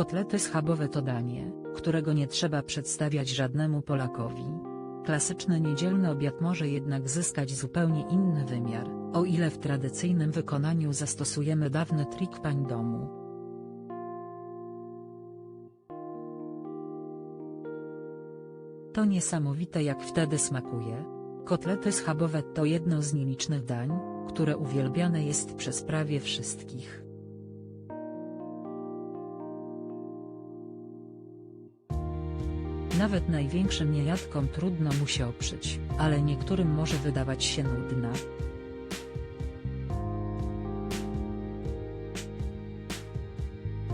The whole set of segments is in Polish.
Kotlety schabowe to danie, którego nie trzeba przedstawiać żadnemu Polakowi. Klasyczny niedzielny obiad może jednak zyskać zupełnie inny wymiar, o ile w tradycyjnym wykonaniu zastosujemy dawny trik pań domu. To niesamowite jak wtedy smakuje. Kotlety schabowe to jedno z nielicznych dań, które uwielbiane jest przez prawie wszystkich. Nawet największym niejadkom trudno mu się oprzeć, ale niektórym może wydawać się nudna.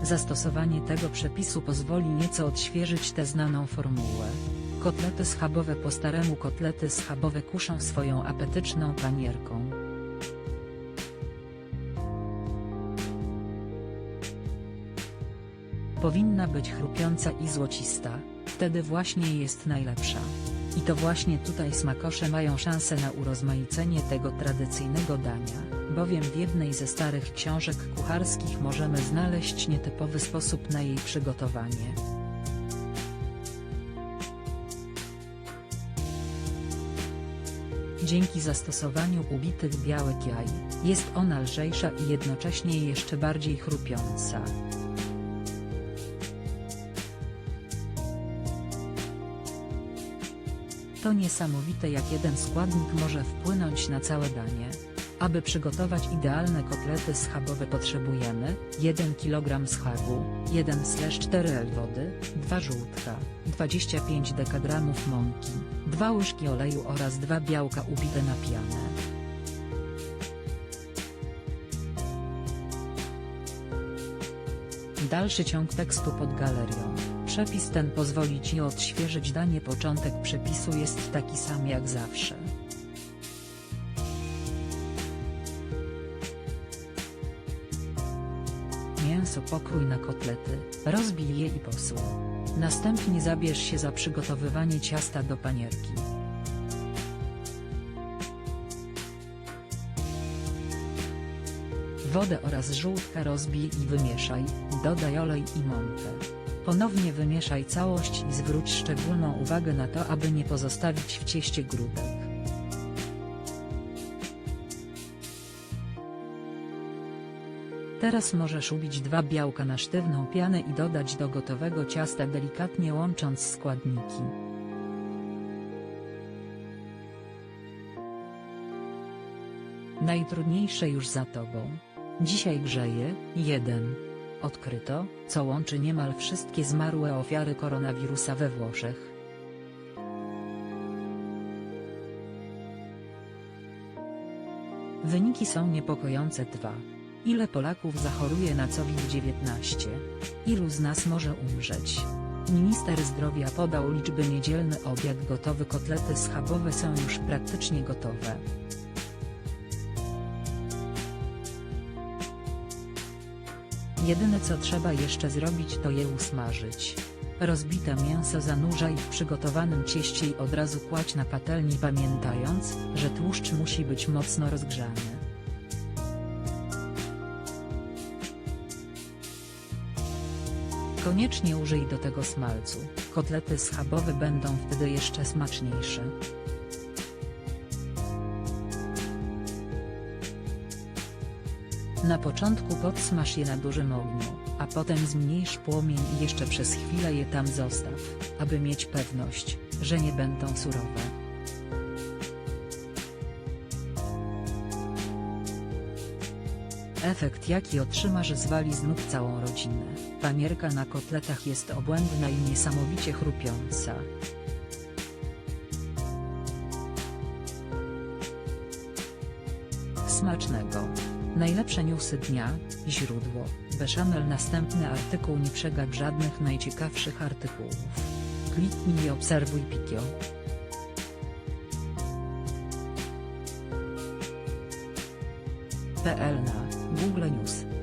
Zastosowanie tego przepisu pozwoli nieco odświeżyć tę znaną formułę. Kotlety schabowe po staremu kotlety schabowe kuszą swoją apetyczną panierką. Powinna być chrupiąca i złocista, wtedy właśnie jest najlepsza. I to właśnie tutaj smakosze mają szansę na urozmaicenie tego tradycyjnego dania, bowiem w jednej ze starych książek kucharskich możemy znaleźć nietypowy sposób na jej przygotowanie. Dzięki zastosowaniu ubitych białek jaj, jest ona lżejsza i jednocześnie jeszcze bardziej chrupiąca. To niesamowite jak jeden składnik może wpłynąć na całe danie. Aby przygotować idealne kotlety schabowe potrzebujemy 1 kg schabu, 1/4 l wody, 2 żółtka, 25 dekagramów mąki, 2 łyżki oleju oraz 2 białka ubite na pianę. Dalszy ciąg tekstu pod galerią. Przepis ten pozwoli Ci odświeżyć danie. Początek przepisu jest taki sam jak zawsze. Mięso pokrój na kotlety, rozbij je i posól. Następnie zabierz się za przygotowywanie ciasta do panierki. Wodę oraz żółtka rozbij i wymieszaj, dodaj olej i mąkę. Ponownie wymieszaj całość i zwróć szczególną uwagę na to aby nie pozostawić w cieście grudek. Teraz możesz ubić dwa białka na sztywną pianę i dodać do gotowego ciasta delikatnie łącząc składniki. Najtrudniejsze już za tobą. Dzisiaj grzeje, 1. Odkryto, co łączy niemal wszystkie zmarłe ofiary koronawirusa we Włoszech. Wyniki są niepokojące 2. Ile Polaków zachoruje na COVID-19? Ilu z nas może umrzeć? Minister zdrowia podał liczby niedzielny obiad gotowy kotlety schabowe są już praktycznie gotowe. Jedyne co trzeba jeszcze zrobić to je usmażyć. Rozbite mięso zanurzaj w przygotowanym cieście i od razu kładź na patelni pamiętając, że tłuszcz musi być mocno rozgrzany. Koniecznie użyj do tego smalcu, kotlety schabowe będą wtedy jeszcze smaczniejsze. Na początku podsmaż je na dużym ogniu, a potem zmniejsz płomień i jeszcze przez chwilę je tam zostaw, aby mieć pewność, że nie będą surowe. Efekt jaki otrzymasz zwali z nóg całą rodzinę. Panierka na kotletach jest obłędna i niesamowicie chrupiąca. Smacznego! Najlepsze newsy dnia, źródło, Bechamel Następny artykuł nie przegap żadnych najciekawszych artykułów. Kliknij i obserwuj Pikio. PL na Google News